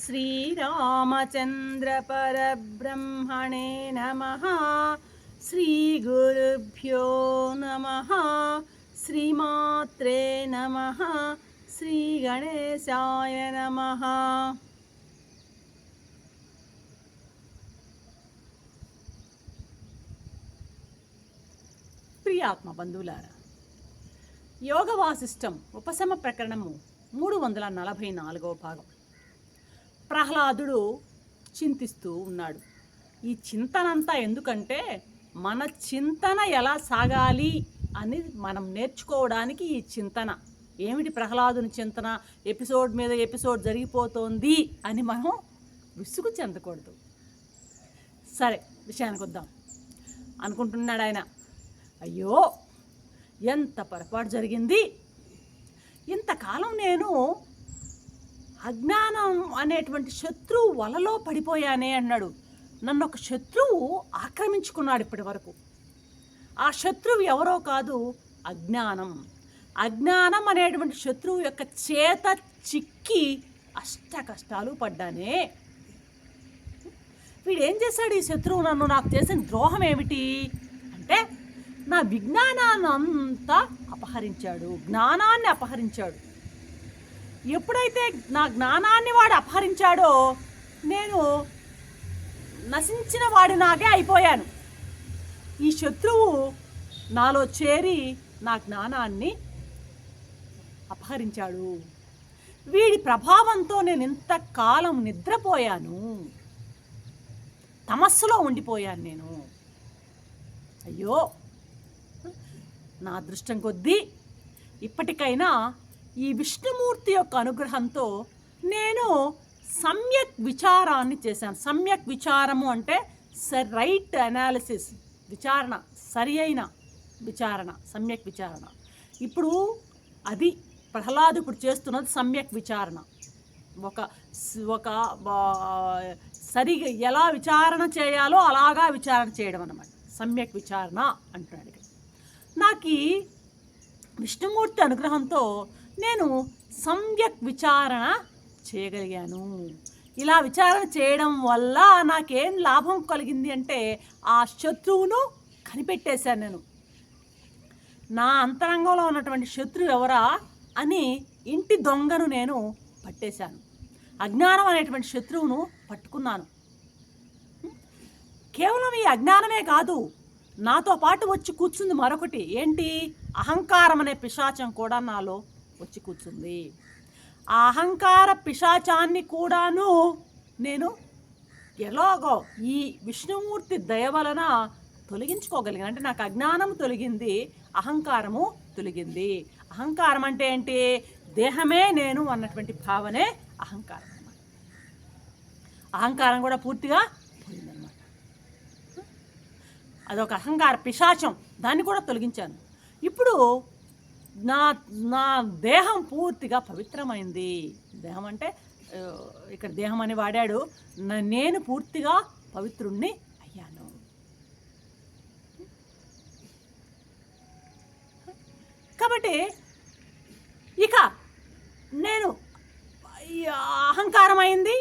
श्रीरामचन्द्रपरब्रह्मणे नमः श्रीगुरुभ्यो नमः श्रीमात्रे नमः श्रीगणेशाय नमः ప్రియాత్మ బంధువులారా యోగ వాసిష్టం ఉపశమ ప్రకరణము మూడు వందల నలభై నాలుగవ భాగం ప్రహ్లాదుడు చింతిస్తూ ఉన్నాడు. ఈ చింతనంతా ఎందుకంటే మన చింతన ఎలా సాగాలి అని మనం నేర్చుకోవడానికి ఈ చింతన. ఏమిటి ప్రహ్లాదుని చింతన? ఎపిసోడ్ మీద ఎపిసోడ్ జరిగిపోతోంది అని మనం విసుగు చెందకూడదు. సరే విషయానికి వద్దాం. అనుకుంటున్నాడు ఆయన. అయ్యో ఎంత పొరపాటు జరిగింది. ఇంతకాలం నేను అజ్ఞానం అనేటువంటి శత్రువు వలలో పడిపోయానే అన్నాడు. నన్ను ఒక శత్రువు ఆక్రమించుకున్నాడు ఇప్పటి వరకు. ఆ శత్రువు ఎవరో కాదు అజ్ఞానం. అజ్ఞానం అనేటువంటి శత్రువు యొక్క చేత చిక్కి అష్ట కష్టాలు పడ్డానే. వీడు ఏం చేశాడు ఈ శత్రువు? నన్ను నాకు చేసిన ద్రోహం ఏమిటి? అంటే నా విజ్ఞానాన్ని అంతా అపహరించాడు. జ్ఞానాన్ని అపహరించాడు. ఎప్పుడైతే నా జ్ఞానాన్ని వాడు అపహరించాడో నేను నశించిన వాడినాగే అయిపోయాను. ఈ శత్రువు నాలో చేరి నా జ్ఞానాన్ని అపహరించాడు. వీడి ప్రభావంతో నేను ఇంతకాలం నిద్రపోయాను. తమస్సులో ఉండిపోయాను నేను. అయ్యో! నా అదృష్టం కొద్దీ ఇప్పటికైనా ఈ విష్ణుమూర్తి యొక్క అనుగ్రహంతో నేను సమ్యక్ విచారాన్ని చేశాను. సమ్యక్ విచారము అంటే రైట్ అనాలిసిస్ విచారణ సరి అయిన విచారణ సమ్యక్ విచారణ. ఇప్పుడు అది ప్రహ్లాదు ఇప్పుడు చేస్తున్నది సమ్యక్ విచారణ. ఒక ఒక సరిగా ఎలా విచారణ చేయాలో అలాగా విచారణ చేయడం అన్నమాట. సమ్యక్ విచారణ అంటున్నాడు నాకు ఈ విష్ణుమూర్తి అనుగ్రహంతో నేను సమ్యక్ విచారణ చేయగలిగాను. ఇలా విచారణ చేయడం వల్ల నాకేం లాభం కలిగింది అంటే ఆ శత్రువును కనిపెట్టేశాను నేను. నా అంతరంగంలో ఉన్నటువంటి శత్రువు ఎవరా అని ఇంటి దొంగను నేను పట్టేశాను. అజ్ఞానం అనేటువంటి శత్రువును పట్టుకున్నాను. కేవలం ఈ అజ్ఞానమే కాదు నాతో పాటు వచ్చి కూర్చుంది మరొకటి. ఏంటి? అహంకారం అనే పిశాచం కూడా నాలో వచ్చి కూర్చుంది. ఆ అహంకార పిశాచాన్ని కూడాను నేను ఎలాగో ఈ విష్ణుమూర్తి దయ వలన తొలగించుకోగలిగాను. అంటే నాకు అజ్ఞానం తొలగింది అహంకారము తొలగింది. అహంకారం అంటే ఏంటి? దేహమే నేను అన్నటువంటి భావనే అహంకారం అన్నమాట. అహంకారం కూడా పూర్తిగా పోయిందన్నమాట. అదొక అహంకార పిశాచం. దాన్ని కూడా తొలగించాను. ఇప్పుడు నా నా దేహం పూర్తిగా పవిత్రమైంది. దేహం అంటే ఇక్కడ దేహం అని వాడాడు. నేను పూర్తిగా పవిత్రుణ్ణి అయ్యాను. కాబట్టి ఇక నేను అహంకారం అయింది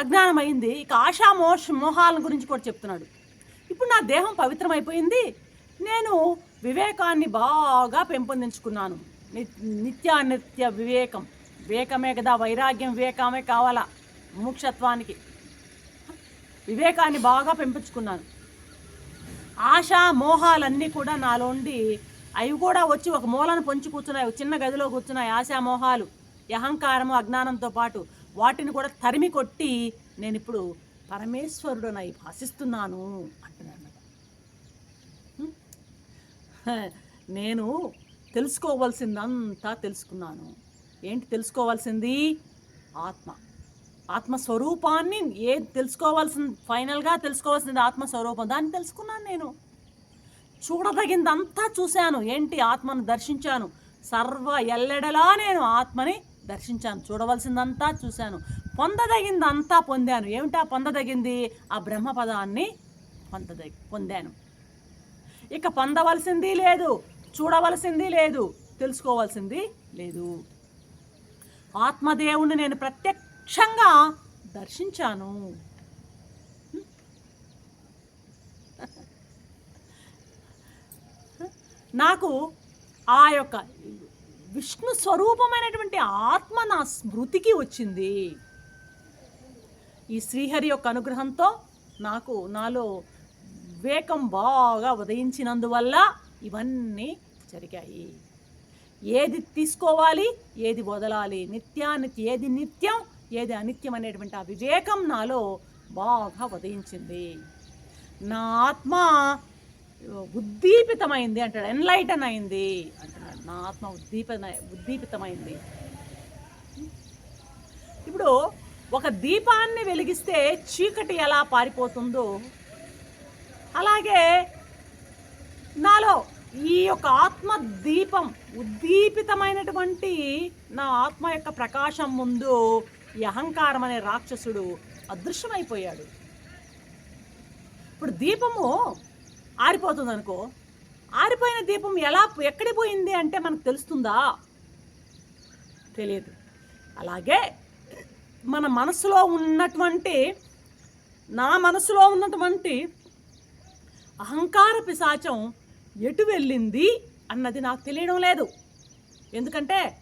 అజ్ఞానం అయింది ఇక ఆశా మోష మోహాల గురించి కూడా చెప్తున్నాడు. ఇప్పుడు నా దేహం పవిత్రమైపోయింది. నేను వివేకాన్ని బాగా పెంపొందించుకున్నాను. నిత్యానిత్య వివేకం. వివేకమే కదా వైరాగ్యం వివేకమే కావాలా? ముక్షత్వానికి వివేకాన్ని బాగా పెంపించుకున్నాను. ఆశ మోహాలన్నీ కూడా నాలోండి అవి కూడా వచ్చి ఒక మూలను పొంచి కూర్చున్నాయి చిన్న గదిలో కూర్చున్నాయి ఆశా మోహాలు అహంకారము అజ్ఞానంతో పాటు. వాటిని కూడా తరిమి కొట్టి నేను ఇప్పుడు పరమేశ్వరుడనై భాషిస్తున్నాను అంటున్నాను నేను తెలుసుకోవలసిందంతా తెలుసుకున్నాను. ఏంటి తెలుసుకోవాల్సింది? ఆత్మ. ఆత్మస్వరూపాన్ని ఏ తెలుసుకోవాల్సింది ఫైనల్గా తెలుసుకోవాల్సింది ఆత్మస్వరూపం. దాన్ని తెలుసుకున్నాను నేను. చూడదగిందంతా చూశాను. ఏంటి ఆత్మను దర్శించాను? సర్వ ఎల్లెడలా నేను ఆత్మని దర్శించాను. చూడవలసిందంతా చూశాను. పొందదగిందంతా పొందాను. ఏమిటా పొందదగింది? ఆ బ్రహ్మపదాన్ని పొందదగి పొందాను. ఇక పొందవలసింది లేదు చూడవలసింది లేదు తెలుసుకోవాల్సింది లేదు. ఆత్మదేవుని నేను ప్రత్యక్షంగా దర్శించాను. నాకు ఆ యొక్క విష్ణు స్వరూపమైనటువంటి ఆత్మ నా స్మృతికి వచ్చింది. ఈ శ్రీహరి యొక్క అనుగ్రహంతో నాకు నాలో వివేకం బాగా ఉదయించినందువల్ల ఇవన్నీ జరిగాయి. ఏది తీసుకోవాలి ఏది వదలాలి? నిత్యానిత్య ఏది నిత్యం ఏది అనిత్యం అనేటువంటి ఆ వివేకం నాలో బాగా ఉదయించింది. నా ఆత్మ ఉద్దీపితమైంది అంటాడు ఎన్లైటన్ అయింది. అంటున్నాడు నా ఆత్మ ఉద్దీపన ఉద్దీపితమైంది. ఇప్పుడు ఒక దీపాన్ని వెలిగిస్తే చీకటి ఎలా పారిపోతుందో అలాగే నాలో ఈ యొక్క ఆత్మ దీపం ఉద్దీపితమైనటువంటి నా ఆత్మ యొక్క ప్రకాశం ముందు ఈ అహంకారం అనే రాక్షసుడు అదృశ్యమైపోయాడు. ఇప్పుడు దీపము ఆరిపోతుంది అనుకో ఆరిపోయిన దీపం ఎలా ఎక్కడి పోయింది అంటే మనకు తెలుస్తుందా? తెలియదు. అలాగే మన మనసులో ఉన్నటువంటి నా మనసులో ఉన్నటువంటి అహంకార పిశాచం ఎటు వెళ్ళింది అన్నది నాకు తెలియడం లేదు. ఎందుకంటే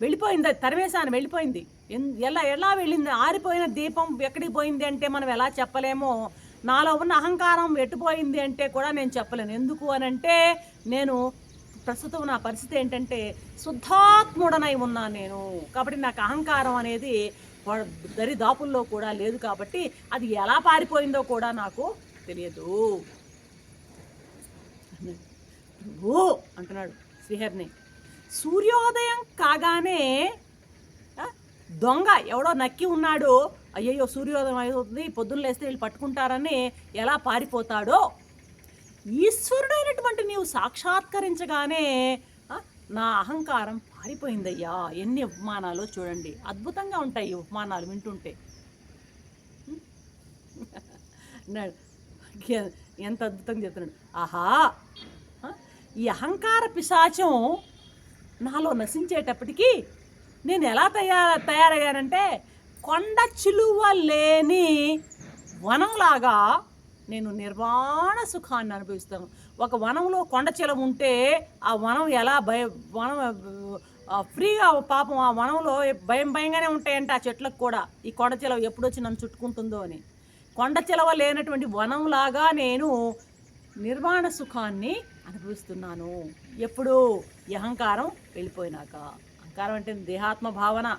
వెళ్ళిపోయింది తరివేశాను వెళ్ళిపోయింది. ఎన్- ఎలా ఎలా వెళ్ళింది? ఆరిపోయిన దీపం ఎక్కడికి పోయింది అంటే మనం ఎలా చెప్పలేమో. నాలో ఉన్న అహంకారం ఎటుపోయింది అంటే కూడా నేను చెప్పలేను. ఎందుకు అని అంటే నేను ప్రస్తుతం నా పరిస్థితి ఏంటంటే శుద్ధాత్ముడనై ఉన్నాను నేను. కాబట్టి నాకు అహంకారం అనేది దరిదాపుల్లో కూడా లేదు కాబట్టి అది ఎలా పారిపోయిందో కూడా నాకు తెలియదు. ఓ అంటున్నాడు శ్రీహరిని. సూర్యోదయం కాగానే దొంగ ఎవడో నక్కి ఉన్నాడు అయ్యయ్యో సూర్యోదయం అవుతుంది పొద్దున్న లేస్తే వీళ్ళు పట్టుకుంటారని ఎలా పారిపోతాడో? ఈశ్వరుడైనటువంటి నీవు సాక్షాత్కరించగానే నా అహంకారం పారిపోయిందయ్యా. ఎన్ని ఉపమానాలు చూడండి. అద్భుతంగా ఉంటాయి ఉపమానాలు వింటుంటే. అన్నాడు. ఎంత అద్భుతంగా చెప్తున్నాడు. ఆహా! ఈ అహంకార పిశాచం నాలో నశించేటప్పటికీ నేను ఎలా తయారు తయారయ్యానంటే కొండ చిలువ లేని వనంలాగా నేను నిర్వాణ సుఖాన్ని అనుభవిస్తాను. ఒక వనంలో కొండ చిలువ ఉంటే ఆ వనం ఎలా భయ వనం ఫ్రీగా పాపం ఆ వనంలో భయం భయంగానే ఉంటాయంట ఆ చెట్లకు కూడా. ఈ కొండ చిలువ ఎప్పుడొచ్చి నన్ను చుట్టుకుంటుందో అని. కొండ చిలవ లేనటువంటి వనంలాగా నేను నిర్వాణ సుఖాన్ని అనుభవిస్తున్నాను. ఎప్పుడు ఈ అహంకారం వెళ్ళిపోయినాక. అహంకారం అంటే దేహాత్మ భావన.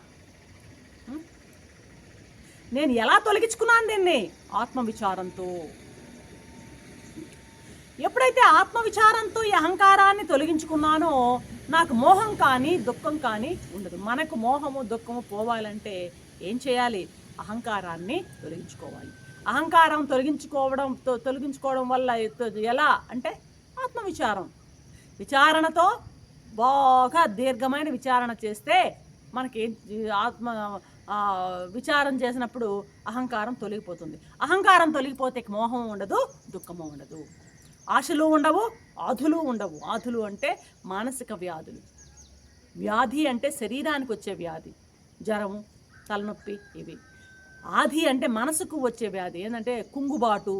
నేను ఎలా తొలగించుకున్నాను దీన్ని? ఆత్మవిచారంతో. ఎప్పుడైతే ఆత్మవిచారంతో ఈ అహంకారాన్ని తొలగించుకున్నానో నాకు మోహం కానీ దుఃఖం కానీ ఉండదు. మనకు మోహము దుఃఖము పోవాలంటే ఏం చేయాలి? అహంకారాన్ని తొలగించుకోవాలి. అహంకారం తొలగించుకోవడం తొ- తొలగించుకోవడం వల్ల ఎలా అంటే ఆత్మ విచారం విచారణతో బాగా దీర్ఘమైన విచారణ చేస్తే మనకి ఆత్మ విచారం చేసినప్పుడు అహంకారం తొలగిపోతుంది. అహంకారం తొలగిపోతే మోహం ఉండదు దుఃఖము ఉండదు. ఆశలు ఉండవు ఆధులు ఉండవు. ఆధులు అంటే మానసిక వ్యాధులు. వ్యాధి అంటే శరీరానికి వచ్చే వ్యాధి. జ్వరము తలనొప్పి ఇవి. ఆది అంటే మనసుకు వచ్చే వ్యాధి. ఏంటంటే కుంగుబాటు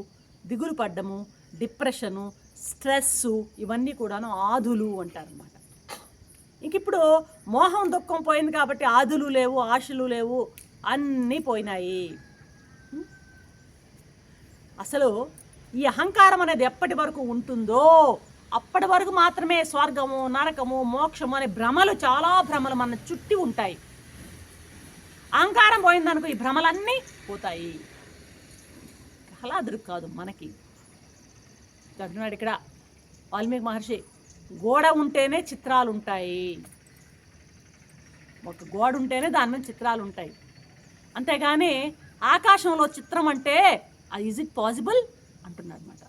దిగులు పడ్డము డిప్రెషను స్ట్రెస్సు ఇవన్నీ కూడాను ఆధులు అంటారనమాట ఇంక ఇప్పుడు మోహం దుఃఖం పోయింది కాబట్టి ఆదులు లేవు ఆశలు లేవు అన్నీ పోయినాయి. అసలు ఈ అహంకారం అనేది ఎప్పటి వరకు ఉంటుందో అప్పటి వరకు మాత్రమే స్వర్గము నరకము మోక్షము అనే భ్రమలు చాలా భ్రమలు మన చుట్టి ఉంటాయి. అహంకారం పోయిందనుకో ఈ భ్రమలన్నీ పోతాయి. ప్రహ్లాదుడు కాదు మనకి. అంటున్నాడు ఇక్కడ వాల్మీకి మహర్షి. గోడ ఉంటేనే చిత్రాలు ఉంటాయి ఒక గోడ ఉంటేనే దాని మీద చిత్రాలు ఉంటాయి అంతేగాని ఆకాశంలో చిత్రం అంటే ah, ఈజ్ ఇట్ పాసిబుల్ అంటున్నారు అనమాట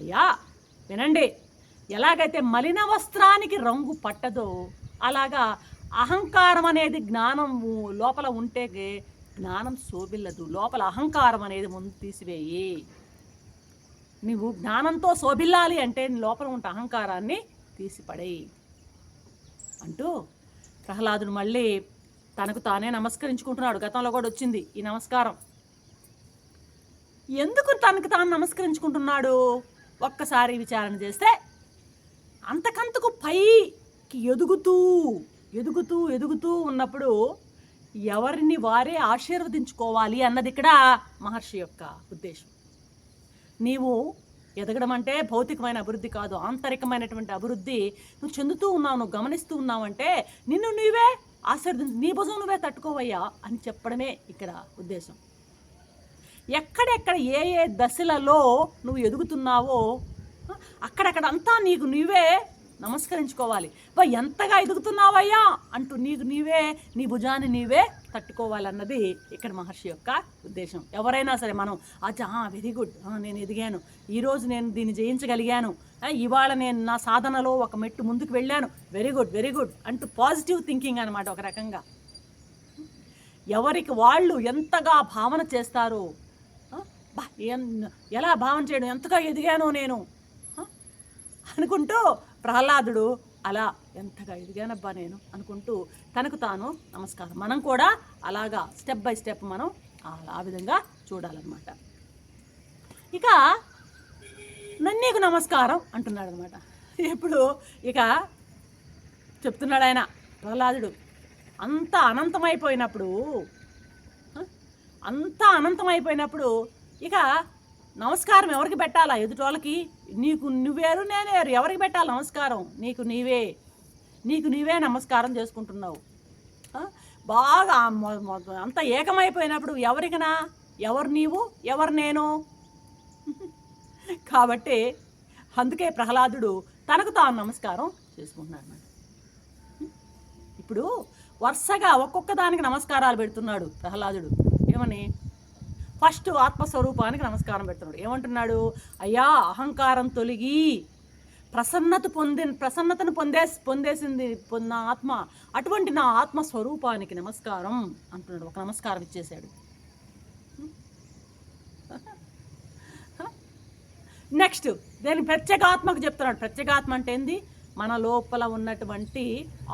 అయ్యా వినండి. ఎలాగైతే మలిన వస్త్రానికి రంగు పట్టదో అలాగా అహంకారం అనేది జ్ఞానం లోపల ఉంటే జ్ఞానం శోభిల్లదు. లోపల అహంకారం అనేది ముందు తీసివేయి. నువ్వు జ్ఞానంతో శోభిల్లాలి అంటే నీ లోపల ఉంటే అహంకారాన్ని తీసిపడేయి. అంటూ ప్రహ్లాదుడు మళ్ళీ తనకు తానే నమస్కరించుకుంటున్నాడు. గతంలో కూడా వచ్చింది ఈ నమస్కారం. ఎందుకు తనకు తాను నమస్కరించుకుంటున్నాడు? ఒక్కసారి విచారణ చేస్తే అంతకంతకు పైకి ఎదుగుతూ ఎదుగుతూ ఎదుగుతూ ఉన్నప్పుడు ఎవరిని వారే ఆశీర్వదించుకోవాలి అన్నది ఇక్కడ మహర్షి యొక్క ఉద్దేశం. నీవు ఎదగడం అంటే భౌతికమైన అభివృద్ధి కాదు ఆంతరికమైనటువంటి అభివృద్ధి నువ్వు చెందుతూ ఉన్నావు నువ్వు గమనిస్తూ ఉన్నావు అంటే నిన్ను నీవే ఆశీర్వదించు నీ భుజం నువ్వే తట్టుకోవయ్యా అని చెప్పడమే ఇక్కడ ఉద్దేశం. ఎక్కడెక్కడ ఏ ఏ దశలలో నువ్వు ఎదుగుతున్నావో అక్కడక్కడంతా అక్కడక్కడ అంతా నీకు నువ్వే నమస్కరించుకోవాలి. బా ఎంతగా ఎదుగుతున్నావయ్యా? అంటూ నీకు నీవే నీ భుజాన్ని నీవే తట్టుకోవాలన్నది ఇక్కడ మహర్షి యొక్క ఉద్దేశం. ఎవరైనా సరే మనం అచ్చా వెరీ గుడ్. నేను ఎదిగాను. ఈరోజు నేను దీన్ని జయించగలిగాను. ఇవాళ నేను నా సాధనలో ఒక మెట్టు ముందుకు వెళ్ళాను. వెరీ గుడ్ వెరీ గుడ్ అంటూ పాజిటివ్ థింకింగ్ అనమాట ఒక రకంగా. ఎవరికి వాళ్ళు ఎంతగా భావన చేస్తారో ఎలా భావన చేయడం? ఎంతగా ఎదిగానో నేను? అనుకుంటూ ప్రహ్లాదుడు అలా ఎంతగా ఎదిగానబ్బా నేను అనుకుంటూ తనకు తాను నమస్కారం. మనం కూడా అలాగా స్టెప్ బై స్టెప్ మనం ఆ- విధంగా చూడాలన్నమాట. ఇక నన్నీకు నమస్కారం అంటున్నాడు అనమాట ఇప్పుడు ఇక చెప్తున్నాడు ఆయన ప్రహ్లాదుడు అంత అనంతమైపోయినప్పుడు అంత అనంతమైపోయినప్పుడు ఇక నమస్కారం ఎవరికి పెట్టాలా? ఎదుటోళ్ళకి నీకు నువ్వేరు నేనేరు ఎవరికి పెట్టాలి నమస్కారం? నీకు నీవే. నీకు నీవే నమస్కారం చేసుకుంటున్నావు. బాగా అంత ఏకమైపోయినప్పుడు ఎవరికనా? ఎవరు నీవు? ఎవరు నేను? కాబట్టి అందుకే ప్రహ్లాదుడు తనకు తాను నమస్కారం చేసుకుంటున్నాడు అన్నమాట. ఇప్పుడు వరుసగా ఒక్కొక్క దానికి నమస్కారాలు పెడుతున్నాడు ప్రహ్లాదుడు. ఏమని? ఫస్ట్ ఆత్మస్వరూపానికి నమస్కారం పెడుతున్నాడు. ఏమంటున్నాడు? అయ్యా అహంకారం తొలగి ప్రసన్నత పొంది ప్రసన్నతను పొందే పొందేసింది పొందిన ఆత్మ అటువంటి నా ఆత్మస్వరూపానికి నమస్కారం అంటున్నాడు. ఒక నమస్కారం ఇచ్చేశాడు. నెక్స్ట్ దేని ప్రత్యేగాత్మకు చెప్తున్నాడు? ప్రత్యేగాత్మ అంటే ఏంది? మన లోపల ఉన్నటువంటి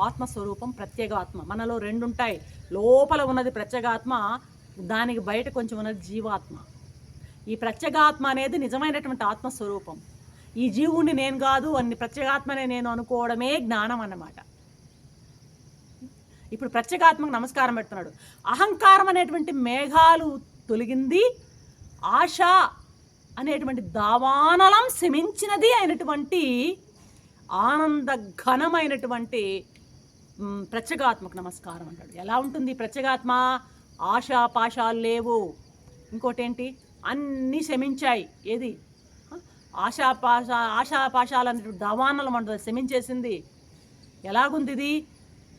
ఆత్మస్వరూపం ప్రత్యేగాత్మ మనలో రెండు ఉంటాయి లోపల ఉన్నది ప్రత్యేగాత్మ దానికి బయట కొంచెం ఉన్నది జీవాత్మ. ఈ ప్రత్యేగాత్మ అనేది నిజమైనటువంటి ఆత్మస్వరూపం. ఈ జీవుణ్ణి నేను కాదు అన్ని ప్రత్యేగాత్మనే నేను అనుకోవడమే జ్ఞానం అన్నమాట. ఇప్పుడు ప్రత్యేగాత్మకు నమస్కారం పెడుతున్నాడు. అహంకారం అనేటువంటి మేఘాలు తొలగింది ఆశ అనేటువంటి దావానలం శమించినది అయినటువంటి ఆనంద ఘనమైనటువంటి ప్రత్యేగాత్మకు నమస్కారం అంటాడు. ఎలా ఉంటుంది ప్రత్యేగాత్మ? ఆశా పాశాలు లేవు ఇంకోటేంటి? అన్నీ శమించాయి. ఏది? ఆశాపాష ఆశాపాశ ఆశాపాశాలు అనేటువంటి దవానలం శమించేసింది. ఎలాగుంది ఇది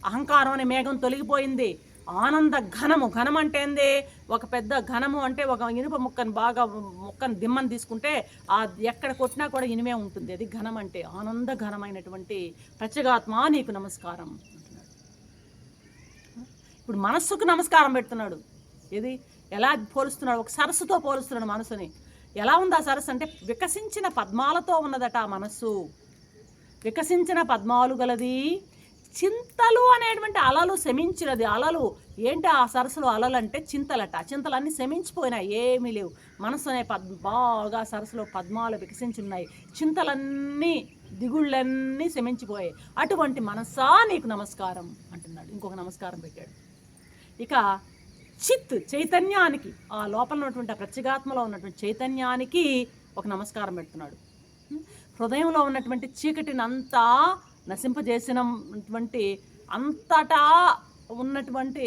అహంకారం అనే మేఘం తొలగిపోయింది. ఆనంద ఘనము. ఘనం అంటే ఏంది ఒక పెద్ద ఘనము అంటే ఒక ఇనుప ముక్కను బాగా ముక్కను దిమ్మని తీసుకుంటే ఆ ఎక్కడ కొట్టినా కూడా ఇనుమే ఉంటుంది. అది ఘనం అంటే ఆనంద ఘనమైనటువంటి ప్రత్యేగాత్మ నీకు నమస్కారం. ఇప్పుడు మనస్సుకు నమస్కారం పెడుతున్నాడు. ఏది? ఎలా పోలుస్తున్నాడు? ఒక సరస్సుతో పోలుస్తున్నాడు మనసుని. ఎలా ఉంది ఆ సరస్సు? అంటే వికసించిన పద్మాలతో ఉన్నదట ఆ మనస్సు. వికసించిన పద్మాలు గలది చింతలు అనేటువంటి అలలు శమించినది. అలలు ఏంటి ఆ సరస్సులో అలలు అంటే చింతలట. చింతలన్నీ శమించిపోయినాయి. ఏమీ లేవు. మనసు అనే పద్ బాగా సరస్సులో పద్మాలు వికసించి ఉన్నాయి. చింతలన్నీ దిగుళ్ళన్నీ శమించిపోయాయి. అటువంటి మనసా నీకు నమస్కారం అంటున్నాడు. ఇంకొక నమస్కారం పెట్టాడు. ఇక చిత్ చైతన్యానికి ఆ లోపల ఉన్నటువంటి ఆ ప్రత్యేగాత్మలో ఉన్నటువంటి చైతన్యానికి ఒక నమస్కారం పెడుతున్నాడు. హృదయంలో ఉన్నటువంటి చీకటిని అంతా నశింపజేసినటువంటి అంతటా ఉన్నటువంటి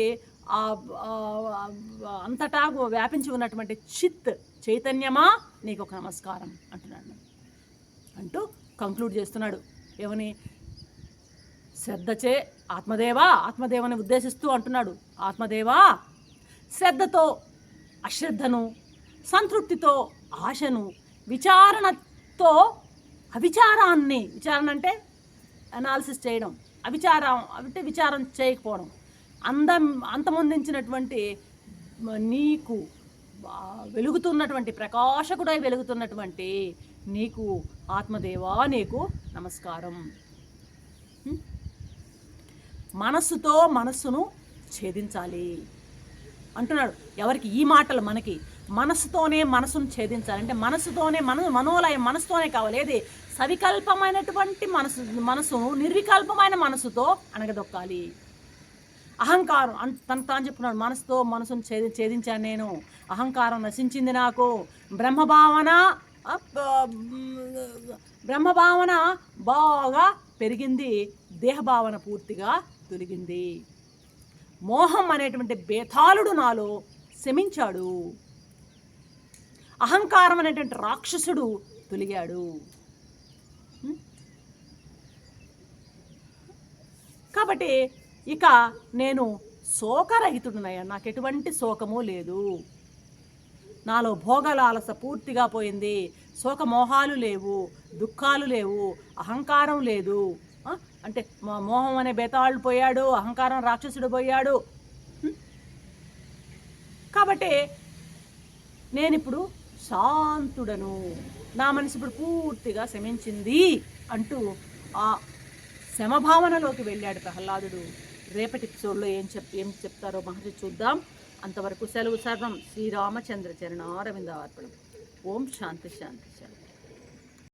అంతటా వ్యాపించి ఉన్నటువంటి చిత్ చైతన్యమా నీకు ఒక నమస్కారం అంటున్నాడు. అంటూ కంక్లూడ్ చేస్తున్నాడు. ఏమని? శ్రద్ధచే ఆత్మదేవా ఆత్మదేవని ఉద్దేశిస్తూ అంటున్నాడు. ఆత్మదేవా శ్రద్ధతో అశ్రద్ధను సంతృప్తితో ఆశను విచారణతో అవిచారాన్ని విచారణ అంటే అనాలిసిస్ చేయడం అవిచారం అంటే విచారం చేయకపోవడం అందం అంతమొందించినటువంటి నీకు వెలుగుతున్నటువంటి ప్రకాశకుడై వెలుగుతున్నటువంటి నీకు ఆత్మదేవా నీకు నమస్కారం. మనస్సుతో మనస్సును ఛేదించాలి. అంటున్నాడు. ఎవరికి? ఈ మాటలు మనకి. మనసుతోనే మనసును ఛేదించాలి. అంటే మనసుతోనే మన మనోలయం మనసుతోనే కావాలి. ఏది? సవికల్పమైనటువంటి మనసు మనసును నిర్వికల్పమైన మనసుతో అనగదొక్కాలి అహంకారం అన్ తను తాను చెప్తున్నాడు మనసుతో మనసును ఛేది ఛేదించాను నేను. అహంకారం నశించింది నాకు. బ్రహ్మభావన బ్రహ్మభావన బాగా పెరిగింది. దేహభావన పూర్తిగా తొలగింది. మోహం అనేటువంటి బేతాళుడు నాలో శమించాడు. అహంకారం అనేటువంటి రాక్షసుడు తొలిగాడు. కాబట్టి ఇక నేను శోకరహితుడునయ్యా. నాకు ఎటువంటి శోకము లేదు. నాలో భోగలాలస పూర్తిగా పోయింది. శోకమోహాలు లేవు దుఃఖాలు లేవు అహంకారం లేదు. అంటే మోహం అనే బేతాళు పోయాడు అహంకారం రాక్షసుడు పోయాడు. కాబట్టి నేనిప్పుడు శాంతుడను నా మనసు ఇప్పుడు పూర్తిగా శమించింది అంటూ ఆ శమభావనలోకి వెళ్ళాడు ప్రహ్లాదుడు. రేపటి ఎపిసోడ్లో ఏం చెప్ ఏం చెప్తారో మహర్షి చూద్దాం. అంతవరకు సెలవు సర్వం శ్రీరామచంద్ర చరణారవింద అర్పణం ఓం శాంతి శాంతి శాంతి.